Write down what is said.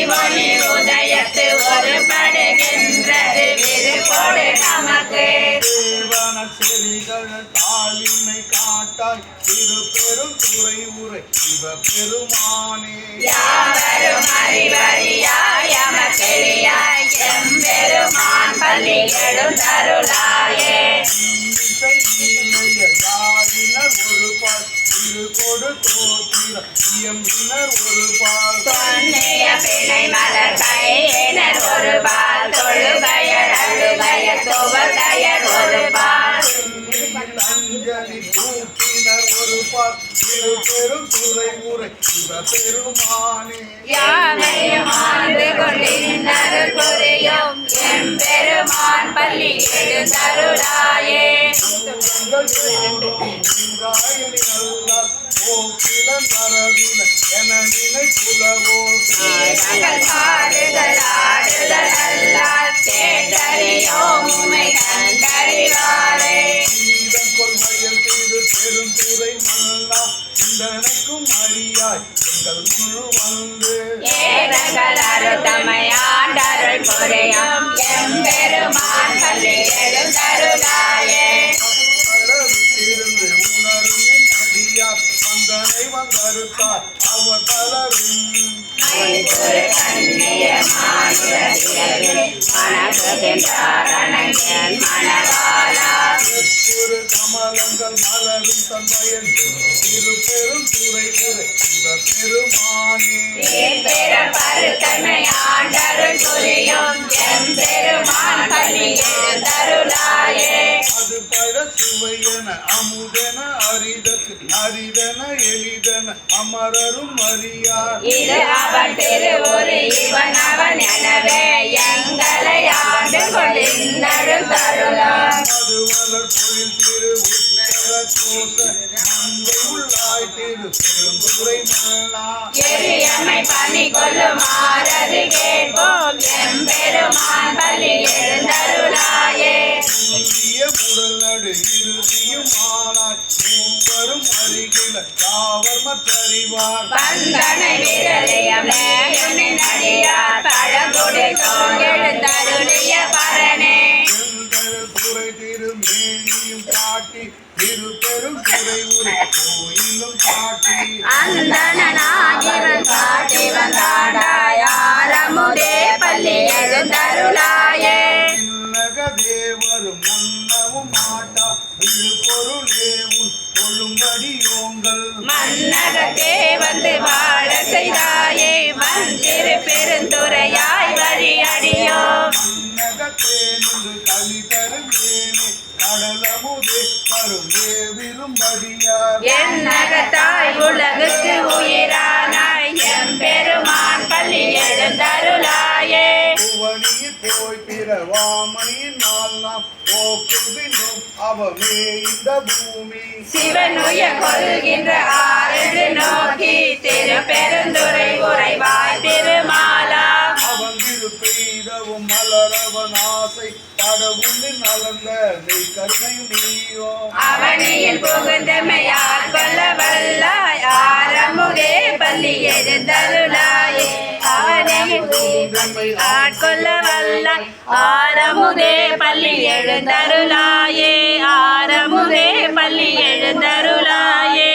ஒளி உதயத்து ஒரு படுகின்றது. விருப்போடு நமக்கு. செடிகள் தாளினை காட்டாய். திரு பெரும் துறை உரை. சிவ பெருமானே. யாவரும் அறிவறியாய் அமர்த்தெளியாய் எம்பெருமான் பள்ளி எழுந்தருளாயே இன்னிசை நீனைய யாரினர் ஒரு பால் திரு கொடு தோத்திர இயம்பினர் ஒரு பால் பொன்னிய பிணை மலர் கையினர் ஒரு பால் தொழுகையர் அழுகையர் துவகையர் ஒரு பால். அஞ்சலி தூக்கினர் ஒரு பால் திரு பெரும் துறை உரை சிவ பெருமானே. யாவையும் ஆண்டு பெருமான் பள்ளி எழுந்தருளாயே என நினைப்புலவோ பாடுதல் ஆடுதல் அல்லால் கேட்டறியோம் உமை கண்டறிவாரே. பெருந்துரை மல்லா சிந்தனைக்கும் அறியாய் எங்கள் முழு வந்து ஏதங்கள் அடியார் வந்தருத்தார் அவர் பலரும் ஒரு கமலங்கள் மலரும் தந்தையன் இரு பெரும் துறை துறை இந்த பெருமானே. பெற சுவையென அமுதென அரிதற்கு அரிதன எளிதன அமரரும் அறியார். இது அவன் திருவுரு இவன் அவன் எனவே எங்களை ஆண்டு கொண்டிருந்தருள் தருளான் அது வளர் பொழில் திரு உத்தர கோச மங்கை உள்ளாய் திரு பெரும் துறை மல்லா எரியமை பணி கொள்ளுமாறது கேட்போம் எம்பெருமான் மற்றறிவார் பந்தனை விரலியமே நடியார். பழங்குடி தோங்கெழுந்தருளிய பரனே. செந்தழல் துறை திரு மேனியும் காட்டி திரு பெரும் துறை உரை கோயிலும் காட்டி. அந்தனாகிவன் காட்டி வந்தாடாய் மன்னகத்தே வந்து வாழ செய்தாயே மந்திரு பெருந்துரையாய் வழி அடியோ. மன்னகத்தே நின்று களி நாம் போக்குகின்றோம் அவமே இந்த பூமி சிவனுய கொள்கின்ற ஆறு நோக்கி திரு பெருந்துரை உரைவாய் திருமாலா. அவன் திரு பெய்தவும் மலரவன் ஆசை படவுண்டு நலந்த மெய் கருணையும் நீயோ. அவனியில் புகுந்தமையார் கொல்ல வல்லாய் ஆரமுதே பள்ளி எழுந்தருளாயே வல்லாய் ஆரமுதே பள்ளி எழுந்தருளாயே ஆரமுதே பள்ளி எழுந்தருளாயே.